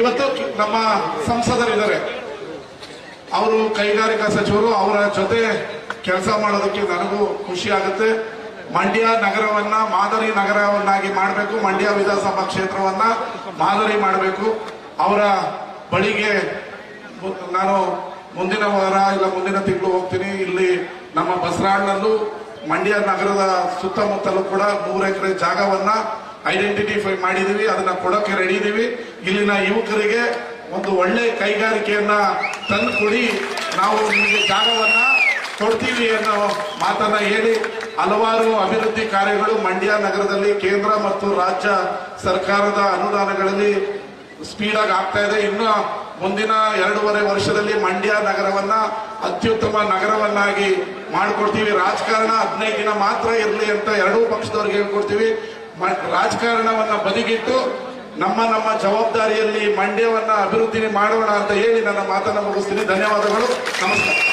ಇವತ್ತು ನಮ್ಮ ಸಂಸದರಿದ್ದಾರೆ. ಅವರು ಕೈಗಾರಿಕಾ ಸಚಿವರು, ಅವರ ಜೊತೆ ಕೆಲಸ ಮಾಡೋದಕ್ಕೆ ನನಗೂ ಖುಷಿ ಆಗುತ್ತೆ. ಮಂಡ್ಯ ನಗರವನ್ನ ಮಾದರಿ ನಗರವನ್ನಾಗಿ ಮಾಡಬೇಕು. ಮಂಡ್ಯ ವಿಧಾನಸಭಾ ಕ್ಷೇತ್ರವನ್ನ ಮಾದರಿ ಮಾಡಬೇಕು. ಅವರ ಬಳಿಗೆ ನಾನು ಮುಂದಿನ ವಾರ ಇಲ್ಲ, ಮುಂದಿನ ತಿಂಗಳು ಹೋಗ್ತೀನಿ. ಇಲ್ಲಿ ನಮ್ಮ ಬಸರಾಳ್ನಲ್ಲೂ ಮಂಡ್ಯ ನಗರದ ಸುತ್ತಮುತ್ತಲೂ ಕೂಡ ಮೂರು ಎಕರೆ ಜಾಗವನ್ನ ಐಡೆಂಟಿಫೈ ಮಾಡಿದೀವಿ ಅದನ್ನ ಕೊಡೋಕೆ ರೆಡಿ ಇದೀವಿ. ಇಲ್ಲಿನ ಯುವಕರಿಗೆ ಒಂದು ಒಳ್ಳೆ ಕೈಗಾರಿಕೆಯನ್ನ ತಂದು ಕೊಡಿ ನಾವು ನಿಮಗೆ ಜಾಗವನ್ನ ಕೊಡ್ತೀವಿ ಅನ್ನೋ ಮಾತನ್ನ ಹೇಳಿ ಹಲವಾರು ಅಭಿವೃದ್ಧಿ ಕಾರ್ಯಗಳು ಮಂಡ್ಯ ನಗರದಲ್ಲಿ ಕೇಂದ್ರ ಮತ್ತು ರಾಜ್ಯ ಸರ್ಕಾರದ ಅನುದಾನಗಳಲ್ಲಿ ಸ್ಪೀಡ್ ಆಗಿ ಆಗ್ತಾ ಇದೆ. ಇನ್ನು ಮುಂದಿನ ಎರಡೂವರೆ ವರ್ಷದಲ್ಲಿ ಮಂಡ್ಯ ನಗರವನ್ನ ಅತ್ಯುತ್ತಮ ನಗರವನ್ನಾಗಿ ಮಾಡಿಕೊಡ್ತೀವಿ. ರಾಜಕಾರಣ ಹದಿನೈದು ದಿನ ಮಾತ್ರ ಇರಲಿ ಅಂತ ಎರಡೂ ಪಕ್ಷದವ್ರಿಗೆ ಹೇಳ್ಕೊಡ್ತೀವಿ. ರಾಜಕಾರಣವನ್ನ ಬದಿಗಿಟ್ಟು ನಮ್ಮ ನಮ್ಮ ಜವಾಬ್ದಾರಿಯಲ್ಲಿ ಮಂಡ್ಯವನ್ನ ಅಭಿವೃದ್ಧಿ ಮಾಡೋಣ ಅಂತ ಹೇಳಿ ನನ್ನ ಮಾತನ್ನು ಮುಗಿಸ್ತೀನಿ. ಧನ್ಯವಾದಗಳು. ನಮಸ್ಕಾರ.